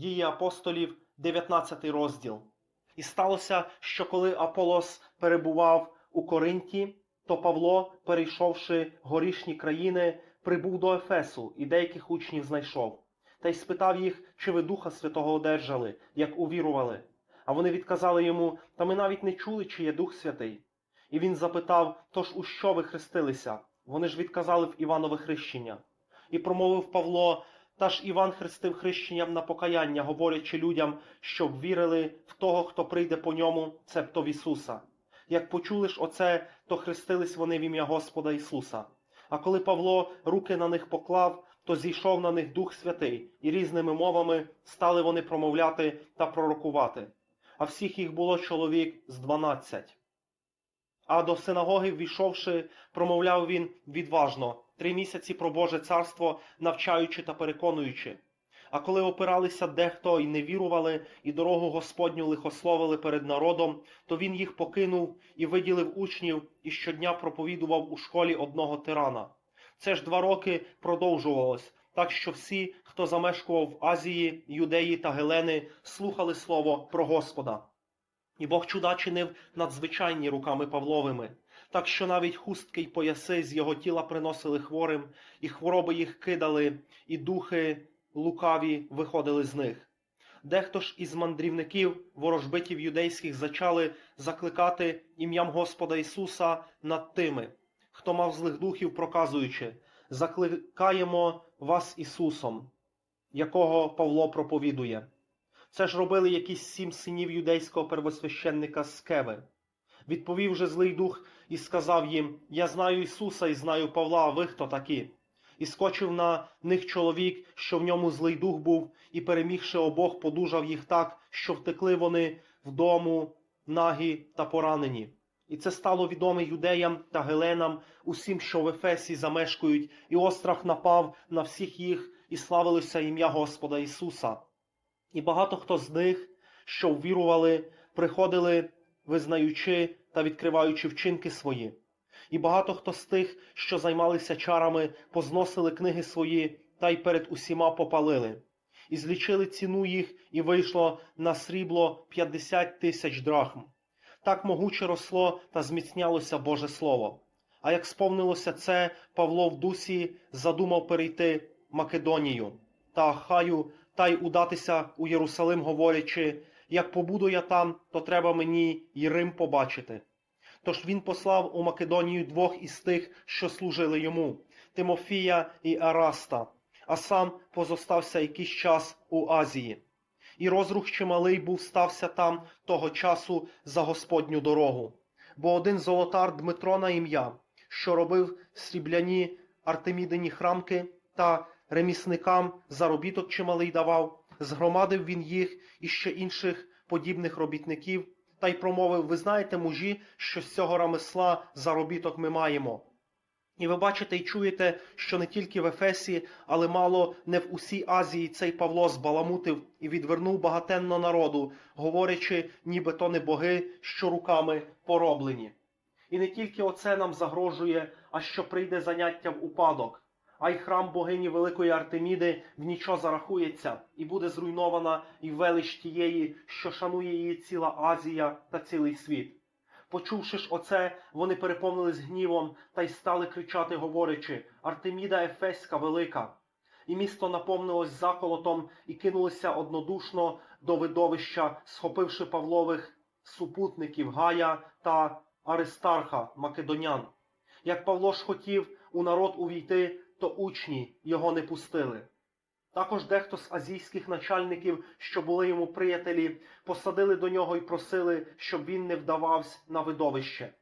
Дії апостолів, 19 розділ. І сталося, що коли Аполос перебував у Коринті, то Павло, перейшовши горішні країни, прибув до Ефесу і деяких учнів знайшов. Та й спитав їх, чи ви Духа Святого одержали, як увірували. А вони відказали йому, та ми навіть не чули, чи є Дух Святий. І він запитав, тож у що ви хрестилися? Вони ж відказали в Іванове хрещення. І промовив Павло, та ж Іван хрестив хрещенням на покаяння, говорячи людям, щоб вірили в того, хто прийде по ньому, цебто в Ісуса. Як почули ж оце, то хрестились вони в ім'я Господа Ісуса. А коли Павло руки на них поклав, то зійшов на них Дух Святий, і різними мовами стали вони промовляти та пророкувати. А всіх їх було чоловік з дванадцять. А до синагоги, ввійшовши, промовляв він відважно три місяці про Боже царство, навчаючи та переконуючи. А коли опиралися дехто і не вірували, і дорогу Господню лихословили перед народом, то він їх покинув і виділив учнів, і щодня проповідував у школі одного тирана. Це ж два роки продовжувалось, так що всі, хто замешкував в Азії, Юдеї та Гелени, слухали слово про Господа. І Бог чуда чинив надзвичайні руками Павловими, так що навіть хустки й пояси з його тіла приносили хворим, і хвороби їх кидали, і духи лукаві виходили з них. Дехто ж із мандрівників, ворожбитів юдейських, зачали закликати ім'ям Господа Ісуса над тими, хто мав злих духів, проказуючи, закликаємо вас Ісусом, якого Павло проповідує. Це ж робили якісь сім синів юдейського первосвященника Скеви. Відповів же злий дух і сказав їм: Я знаю Ісуса і знаю Павла, а ви хто такі? І скочив на них чоловік, що в ньому злий дух був, і, перемігши обох, подужав їх так, що втекли вони вдому, нагі та поранені. І це стало відоме юдеям та геленам, усім, що в Ефесі замешкують, і острах напав на всіх їх, і славилося ім'я Господа Ісуса. І багато хто з них, що ввірували, приходили, визнаючи та відкриваючи вчинки свої. І багато хто з тих, що займалися чарами, позносили книги свої та й перед усіма попалили. І злічили ціну їх, і вийшло на срібло 50 тисяч драхм. Так могуче росло та зміцнялося Боже Слово. А як сповнилося це, Павло в дусі задумав перейти Македонію та Ахаю та й удатися у Єрусалим, говорячи, як побуду я там, то треба мені й Рим побачити. Тож він послав у Македонію двох із тих, що служили йому Тимофія і Араста, а сам позостався якийсь час у Азії. І розрух чималий був стався там того часу за Господню дорогу. Бо один золотар Дмитро на ім'я, що робив срібляні артемідині храмки та ремісникам заробіток чималий давав, згромадив він їх і ще інших подібних робітників, та й промовив: Ви знаєте, мужі, що з цього ремесла заробіток ми маємо. І ви бачите і чуєте, що не тільки в Ефесі, але мало не в усій Азії цей Павло збаламутив і відвернув багатенно народу, говорячи, ніби то не боги, що руками пороблені. І не тільки оце нам загрожує, а що прийде заняття в упадок, а й храм богині Великої Артеміди в нічого зарахується, і буде зруйнована і велич тієї, що шанує її ціла Азія та цілий світ. Почувши ж оце, вони переповнились гнівом та й стали кричати, говорячи Артеміда Ефеська велика. І місто наповнилось заколотом і кинулося однодушно до видовища, схопивши Павлових супутників Гая та Аристарха Македонян. Як Павло ж хотів у народ увійти, то учні його не пустили. Також дехто з азійських начальників, що були йому приятелі, посадили до нього і просили, щоб він не вдавався на видовище.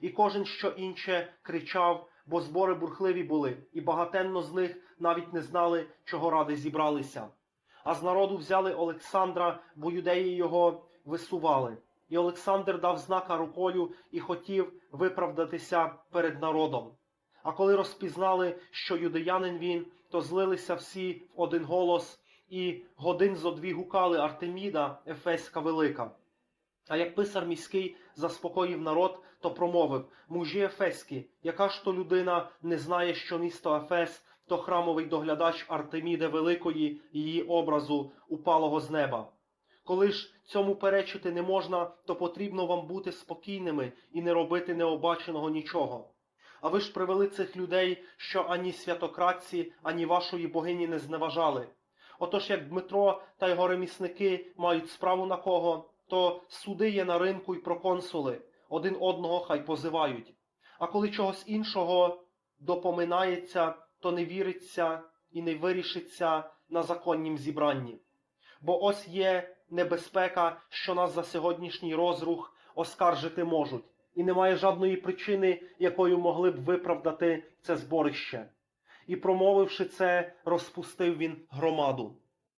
І кожен що інше кричав, бо збори бурхливі були, і багатенно з них навіть не знали, чого ради зібралися. А з народу взяли Олександра, бо юдеї його висували. І Олександр дав знака рукою і хотів виправдатися перед народом. А коли розпізнали, що юдеянин він, то злилися всі в один голос, і годин зо дві гукали Артеміда, Ефеська велика. А як писар міський заспокоїв народ, то промовив мужі Ефеські, яка ж то людина не знає, що місто Ефес то храмовий доглядач Артеміди Великої, її образу, упалого з неба. Коли ж цьому перечити не можна, то потрібно вам бути спокійними і не робити необаченого нічого. А ви ж привели цих людей, що ані святократці, ані вашої богині не зневажали. Отож, як Дмитро та його ремісники мають справу на кого, то суди є на ринку й проконсули, один одного хай позивають. А коли чогось іншого допоминається, то не віриться і не вирішиться на законнім зібранні. Бо ось є небезпека, що нас за сьогоднішній розрух оскаржити можуть, і немає жодної причини, якою могли б виправдати це зборище. І промовивши це, розпустив він громаду.